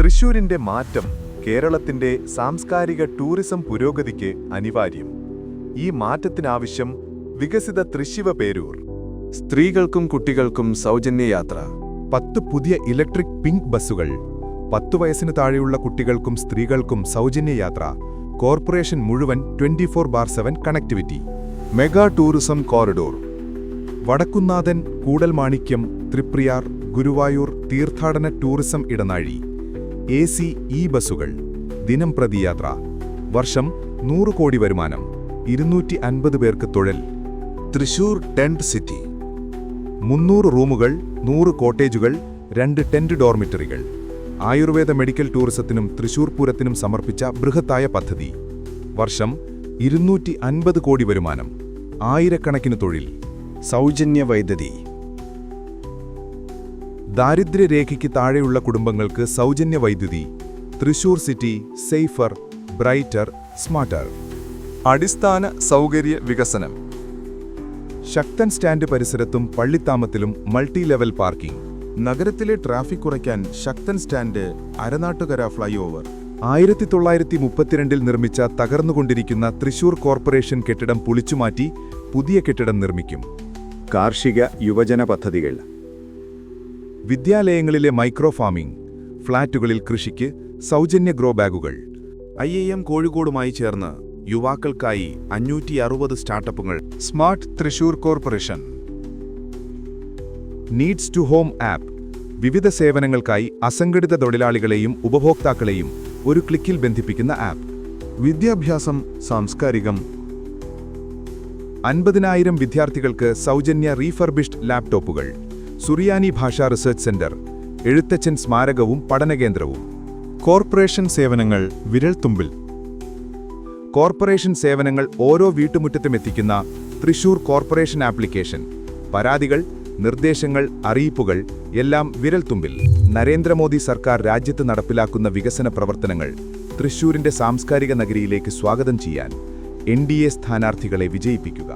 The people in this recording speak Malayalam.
തൃശൂരിന്റെ മാറ്റം കേരളത്തിന്റെ സാംസ്കാരിക ടൂറിസം പുരോഗതിക്ക് അനിവാര്യം. ഈ മാറ്റത്തിനാവശ്യം വികസിത തൃശിവ പേരൂർ. സ്ത്രീകൾക്കും കുട്ടികൾക്കും സൗജന്യ യാത്ര പത്ത് പുതിയ ഇലക്ട്രിക് പിങ്ക് ബസ്സുകൾ. പത്തു വയസ്സിന് താഴെയുള്ള കുട്ടികൾക്കും സ്ത്രീകൾക്കും സൗജന്യ യാത്ര കോർപ്പറേഷൻ മുഴുവൻ twenty four bar seven connectivity mega tourism corridor. Vadakkunnathan Koodalmanikyam Triprayar Guruvayur തീർത്ഥാടന ടൂറിസം ഇടനാഴി. എ സി ഇ ബസ്സുകൾ. ദിനം പ്രതിയാത്ര വർഷം നൂറ് കോടി വരുമാനം. ഇരുന്നൂറ്റി അൻപത് പേർക്ക് തൊഴിൽ. Thrissur tent city. മുന്നൂറ് റൂമുകൾ നൂറ് കോട്ടേജുകൾ രണ്ട് ടെന്റ് ഡോർമിറ്ററികൾ. ആയുർവേദ മെഡിക്കൽ ടൂറിസത്തിനും തൃശൂർ പൂരത്തിനും സമർപ്പിച്ച ബൃഹത്തായ പദ്ധതി. വർഷം ഇരുന്നൂറ്റി അൻപത് കോടി വരുമാനം. ആയിരക്കണക്കിന് തൊഴിൽ. സൗജന്യ വൈദ്യുതി. ദാരിദ്ര്യരേഖയ്ക്ക് താഴെയുള്ള കുടുംബങ്ങൾക്ക് സൗജന്യ വൈദ്യുതി. Thrissur city safer brighter smarter. അടിസ്ഥാന സൗകര്യ വികസനം. ശക്തൻ സ്റ്റാൻഡ് പരിസരത്തും പള്ളിത്താമത്തിലും മൾട്ടി ലെവൽ പാർക്കിംഗ്. നഗരത്തിലെ ട്രാഫിക് കുറയ്ക്കാൻ Sakthan stand Aranattukara flyover ആയിരത്തി തൊള്ളായിരത്തി മുപ്പത്തിരണ്ടിൽ നിർമ്മിച്ച തകർന്നുകൊണ്ടിരിക്കുന്ന തൃശൂർ കോർപ്പറേഷൻ കെട്ടിടം പൊളിച്ചുമാറ്റി പുതിയ കെട്ടിടം നിർമ്മിക്കും. കാർഷിക യുവജന പദ്ധതികൾ. വിദ്യാലയങ്ങളിലെ മൈക്രോ ഫാമിംഗ് ഫ്ളാറ്റുകളിൽ കൃഷിക്ക് സൗജന്യ ഗ്രോ ബാഗുകൾ. ഐ എം കോഴിക്കോടുമായി ചേർന്ന് യുവാക്കൾക്കായി അഞ്ഞൂറ്റി അറുപത് സ്റ്റാർട്ടപ്പുകൾ. Smart Thrissur corporation. Needs to home app. വിവിധ സേവനങ്ങൾക്കായി അസംഘടിത തൊഴിലാളികളെയും ഉപഭോക്താക്കളെയും ഒരു ക്ലിക്കിൽ ബന്ധിപ്പിക്കുന്ന ആപ്പ്. വിദ്യാഭ്യാസം സാംസ്കാരികം. അൻപതിനായിരം വിദ്യാർത്ഥികൾക്ക് സൗജന്യ റീഫർബിഷ്ഡ് ലാപ്ടോപ്പുകൾ. സുറിയാനി ഭാഷാ റിസർച്ച് സെന്റർ. എഴുത്തച്ഛൻ സ്മാരകവും പഠനകേന്ദ്രവും. കോർപ്പറേഷൻ സേവനങ്ങൾ വിരൽത്തുമ്പിൽ. കോർപ്പറേഷൻ സേവനങ്ങൾ ഓരോ വീട്ടുമുറ്റത്തും എത്തിക്കുന്ന തൃശൂർ കോർപ്പറേഷൻ ആപ്ലിക്കേഷൻ. പരാതികൾ നിർദ്ദേശങ്ങൾ അറിയിപ്പുകൾ എല്ലാം വിരൽത്തുമ്പിൽ. നരേന്ദ്രമോദി സർക്കാർ രാജ്യത്ത് നടപ്പിലാക്കുന്ന വികസന പ്രവർത്തനങ്ങൾ തൃശൂരിന്റെ സാംസ്കാരിക നഗരിയിലേക്ക് സ്വാഗതം ചെയ്യാൻ എൻ ഡി എ സ്ഥാനാർത്ഥികളെ വിജയിപ്പിക്കുക.